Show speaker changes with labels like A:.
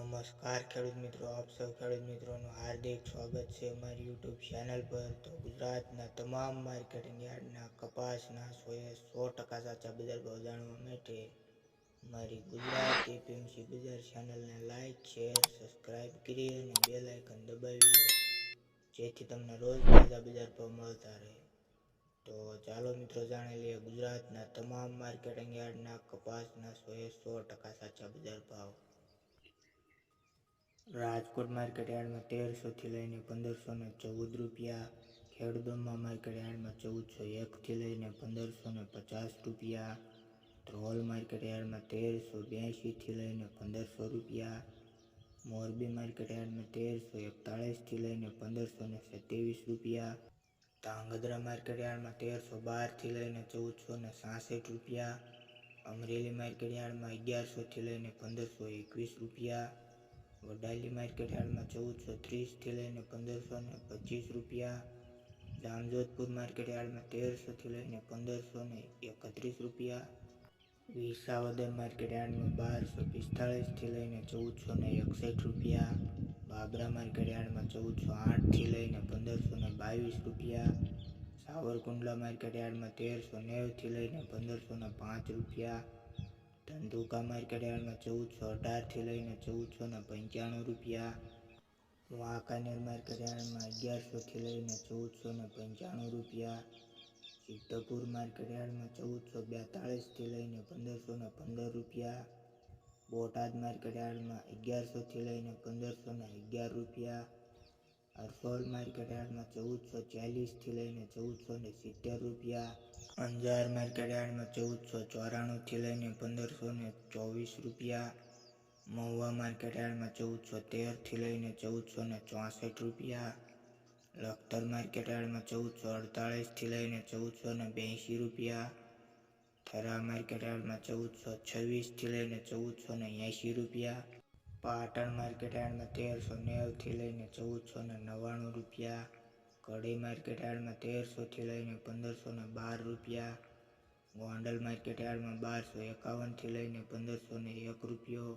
A: નમસ્કાર ખેડૂત મિત્રો, આપ સૌ ખેડૂત મિત્રોનું હાર્દિક સ્વાગત છે અમારી યુટ્યુબ ચેનલ પર. તો ગુજરાતના તમામ માર્કેટિંગ યાર્ડના કપાસના સોએ સો ટકા સાચા બજાર ભાવ જાણવા માટે મારી ગુજરાત એપીએમસી બજાર ચેનલને લાઇક શેર, સબસ્ક્રાઇબ કરી અને બે લાઇકન દબાવી લો, જેથી તમને રોજ તાજા બજાર ભાવ મળતા રહે. તો ચાલો મિત્રો જાણી લઈએ ગુજરાતના તમામ માર્કેટિંગ યાર્ડના કપાસના સોએ સો ટકા સાચા બજાર ભાવ. રાજકોટ માર્કેટ યાર્ડમાં તેરસોથી લઈને પંદરસો ને ચૌદ રૂપિયા ખેડબ્રહ્મા માર્કેટ યાર્ડમાં ચૌદસો એકથી લઈને પંદરસો ને પચાસ રૂપિયા, ધ્રોલ માર્કેટ યાર્ડમાં તેરસો બ્યાસીથી લઈને પંદરસો રૂપિયા, મોરબી માર્કેટ યાર્ડમાં તેરસો એકતાળીસથી લઈને પંદરસો ને સત્યાવીસ રૂપિયા, ધાંગધ્રા માર્કેટ યાર્ડમાં તેરસો બારથી લઈને ચૌદસો ને સાસઠ રૂપિયા, અમરેલી માર્કેટ યાર્ડમાં અગિયારસોથી લઈને પંદરસો એકવીસ રૂપિયા વડાલી માર્કેટ યાર્ડમાં ચૌદસો ત્રીસથી લઈને પંદરસો ને પચીસ રૂપિયા. જામજોધપુર માર્કેટ યાર્ડમાં તેરસોથી લઈને પંદરસો ને એકત્રીસ રૂપિયા. વિસાવદર માર્કેટ યાર્ડમાં બારસો પિસ્તાળીસથી લઈને ચૌદસો ને એકસઠ રૂપિયા. બાબરા માર્કેટ યાર્ડમાં ચૌદસો આઠથી લઈને પંદરસો ને બાવીસ રૂપિયા. સાવરકુંડલા માર્કેટ યાર્ડમાં તેરસો નેવથી લઈને પંદરસો ને પાંચ રૂપિયા. ધંધુકા માર્કેટ યાર્ડમાં ચૌદસો અઢારથી લઈને ચૌદસોના પંચાણું રૂપિયા. વાંકાનેર માર્કેટ યાર્ડમાં અગિયારસોથી લઈને ચૌદસોને પંચાણું રૂપિયા. સિદ્ધપુર માર્કેટ યાર્ડમાં ચૌદસો બેતાળીસથી લઈને પંદરસો ને પંદર રૂપિયા. બોટાદ માર્કેટ યાર્ડમાં અગિયારસોથી લઈને પંદરસો ને અગિયાર રૂપિયા. હરસોલ માર્કેટ યાર્ડમાં ચૌદસો ચાલીસથી લઈને ચૌદસો ને સિત્તેર રૂપિયા, અંજાર માર્કેટ યાર્ડમાં ચૌદસો ચોરાણુંથી લઈને પંદરસો ને ચોવીસ રૂપિયા, મહુવા માર્કેટ યાર્ડમાં ચૌદસો તેરથી લઈને ચૌદસો ને ચોસઠ રૂપિયા, લખતર માર્કેટ યાર્ડમાં ચૌદસો અડતાળીસથી લઈને ચૌદસો ને બ્યાસી રૂપિયા, થરા માર્કેટ યાર્ડમાં ચૌદસો છવ્વીસથી લઈને ચૌદસો ને એંસી રૂપિયા પાટણ માર્કેટ યાર્ડમાં તેરસો નેવથી લઈને ચૌદસો ને નવ્વાણું રૂપિયા. કડી માર્કેટ યાર્ડમાં તેરસોથી લઈને પંદરસો ને બાર રૂપિયા. ગોંડલ માર્કેટ યાર્ડમાં બારસો એકાવનથી લઈને પંદરસો ને એક રૂપિયો.